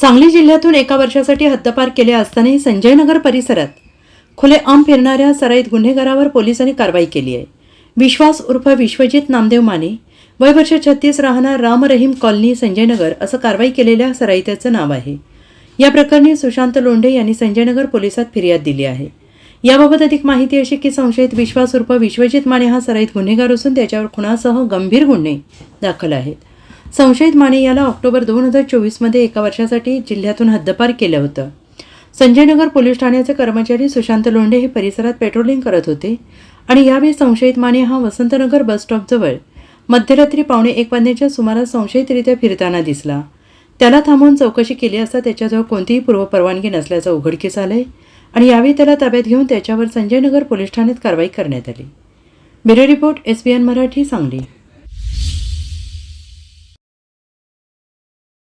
सांगली जिल्ह्यातून एका वर्षासाठी हद्दपार केले असतानाही संजयनगर परिसरात खुलेआम फिरणाऱ्या सराईत गुन्हेगारावर पोलिसांनी कारवाई केली आहे. विश्वास उर्फ विश्वजित नामदेव माने वय वर्ष छत्तीस राहणार राम रहीम कॉलनी संजयनगर असं कारवाई केलेल्या सराईत्याचं नाव आहे. या प्रकरणी सुशांत लोंढे यांनी संजयनगर पोलिसात फिर्याद दिली आहे. याबाबत अधिक माहिती अशी की संशयित विश्वास उर्फ विश्वजित माने हा सराईत गुन्हेगार असून त्याच्यावर खुणासह गंभीर गुन्हे दाखल आहेत. संशयित माने याला ऑक्टोबर दोन हजार चोवीसमध्ये एका वर्षासाठी जिल्ह्यातून हद्दपार केलं होतं. संजयनगर पोलीस ठाण्याचे कर्मचारी सुशांत लोंढे हे परिसरात पेट्रोलिंग करत होते आणि यावेळी संशयित माने हा वसंतनगर बसस्टॉपजवळ मध्यरात्री पावणे एक वाजण्याच्या सुमारास संशयितरित्या फिरताना दिसला. त्याला थांबवून चौकशी केली असता त्याच्याजवळ कोणतीही पूर्वपरवानगी नसल्याचं उघडकीस आलंय आणि यावेळी त्याला ताब्यात घेऊन त्याच्यावर संजयनगर पोलीस ठाण्यात कारवाई करण्यात आली. Bureau report S B N Marathi Sangli.